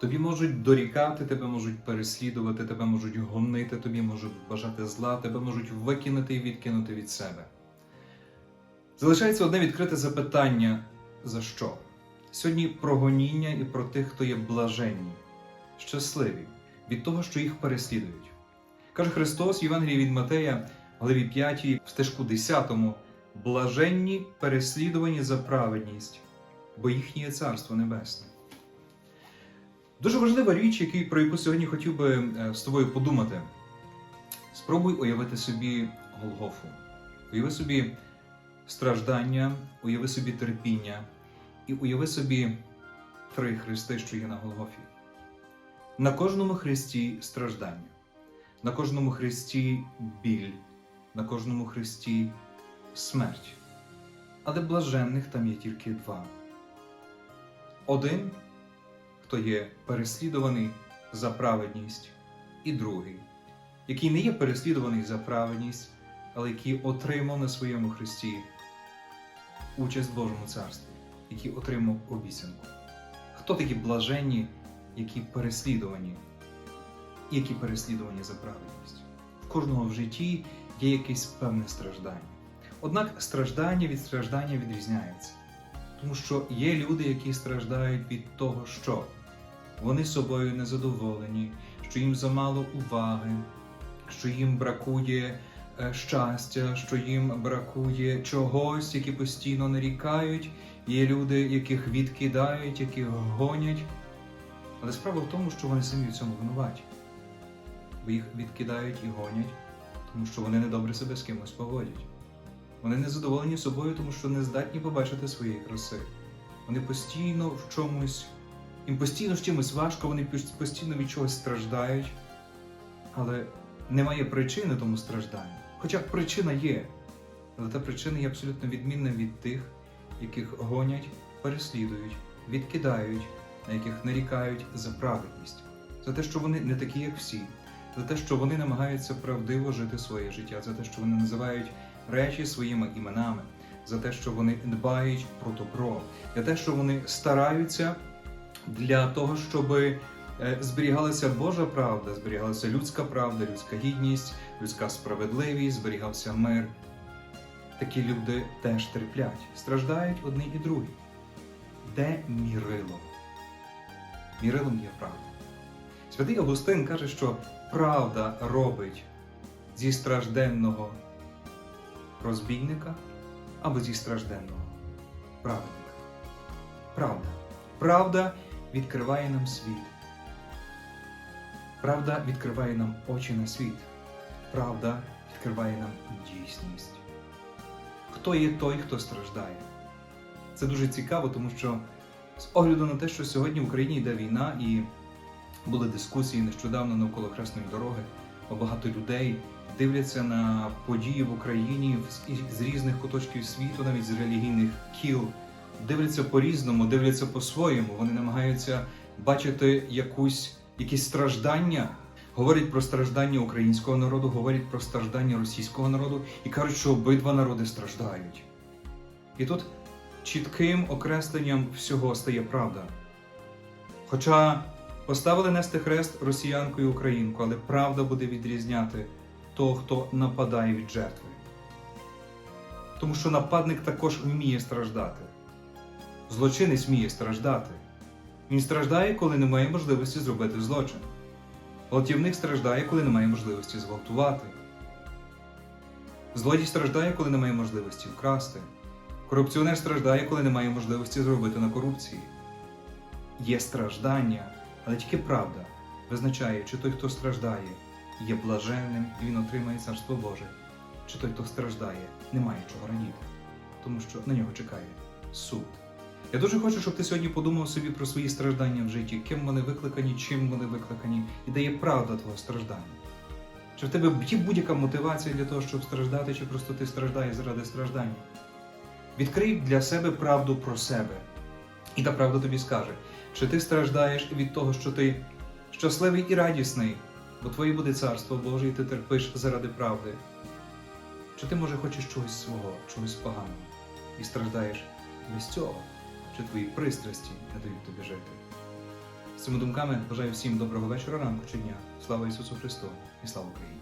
Тобі можуть дорікати, тебе можуть переслідувати, тебе можуть гонити, тобі можуть бажати зла, тебе можуть викинути і відкинути від себе. Залишається одне відкрите запитання: за що? Сьогодні про гоніння і про тих, хто є блаженні, щасливі від того, що їх переслідують. Каже Христос в Євангелії від Матея, главі 5, в стежку 10, блаженні переслідувані за праведність, бо їхнє царство небесне. Дуже важлива річ, який, про яку сьогодні хотів би е, з тобою подумати. Спробуй уявити собі Голгофу. Уяви собі страждання, уяви собі терпіння і уяви собі три хрести, що є на Голгофі. На кожному хресті страждання, на кожному хресті біль, на кожному хресті смерть. Але блаженних там є тільки два. Один, хто є переслідуваний за праведність, і другий, який не є переслідуваний за праведність, але який отримав на своєму хресті участь в Божому царстві, який отримав обіцянку. Хто такі блаженні, які переслідувані, які переслідувані за праведність? В кожного в житті є якесь певне страждання. Однак страждання від страждання відрізняється. Тому що є люди, які страждають від того, що вони собою незадоволені, що їм замало уваги, що їм бракує е, щастя, що їм бракує чогось, які постійно нарікають. Є люди, яких відкидають, яких гонять. Але справа в тому, що вони самі в цьому винуваті. Бо їх відкидають і гонять, тому що вони недобре себе з кимось поводять. Вони не задоволені собою, тому що не здатні побачити своєї краси. Вони постійно в чомусь, їм постійно з чимось важко, вони постійно від чогось страждають, але немає причини тому стражданню. Хоча причина є, але та причина є абсолютно відмінна від тих, яких гонять, переслідують, відкидають, на яких нарікають за праведність, за те, що вони не такі, як всі, за те, що вони намагаються правдиво жити своє життя, за те, що вони називають речі своїми іменами, за те, що вони дбають про добро, за те, що вони стараються для того, щоб зберігалася Божа правда, зберігалася людська правда, людська гідність, людська справедливість, зберігався мир. Такі люди теж терплять, страждають одні і другі. Де мірило? Мірилом є правда. Святий Августин каже, що правда робить зі стражденного розбійника або зі стражденного праведника. Правда. Правда відкриває нам світ. Правда відкриває нам очі на світ. Правда відкриває нам дійсність. Хто є той, хто страждає? Це дуже цікаво, тому що з огляду на те, що сьогодні в Україні йде війна, і були дискусії нещодавно навколо Хресної дороги, багато людей дивляться на події в Україні з різних куточків світу, навіть з релігійних кіл, дивляться по-різному, дивляться по-своєму. Вони намагаються бачити якусь, якісь страждання. Говорять про страждання українського народу, говорять про страждання російського народу і кажуть, що обидва народи страждають. І тут чітким окресленням всього стає правда. Хоча поставили нести хрест росіянку і українку, але правда буде відрізняти того, хто нападає від жертви. Тому що нападник також вміє страждати. Злочинець вміє страждати. Він страждає, коли немає можливості зробити злочин. Гвалтівник страждає, коли немає можливості зґвалтувати. Злодій страждає, коли немає можливості вкрасти. Корупціонер страждає, коли немає можливості зробити на корупції. Є страждання, але тільки правда визначає, чи той, хто страждає, є блаженним і він отримає царство Боже, чи той, хто страждає, не має чого радіти, тому що на нього чекає суд. Я дуже хочу, щоб ти сьогодні подумав собі про свої страждання в житті, ким вони викликані, чим вони викликані, і де є правда твого страждання. Чи в тебе є будь-яка мотивація для того, щоб страждати, чи просто ти страждаєш заради страждання? Відкрий для себе правду про себе. І та правда тобі скаже, чи ти страждаєш від того, що ти щасливий і радісний, бо твоє буде царство Боже, і ти терпиш заради правди. Чи ти, може, хочеш чогось свого, чогось поганого і страждаєш без цього, чи твої пристрасті не дають тобі жити? З цими думками бажаю всім доброго вечора, ранку чи дня. Слава Ісусу Христу і слава Україні!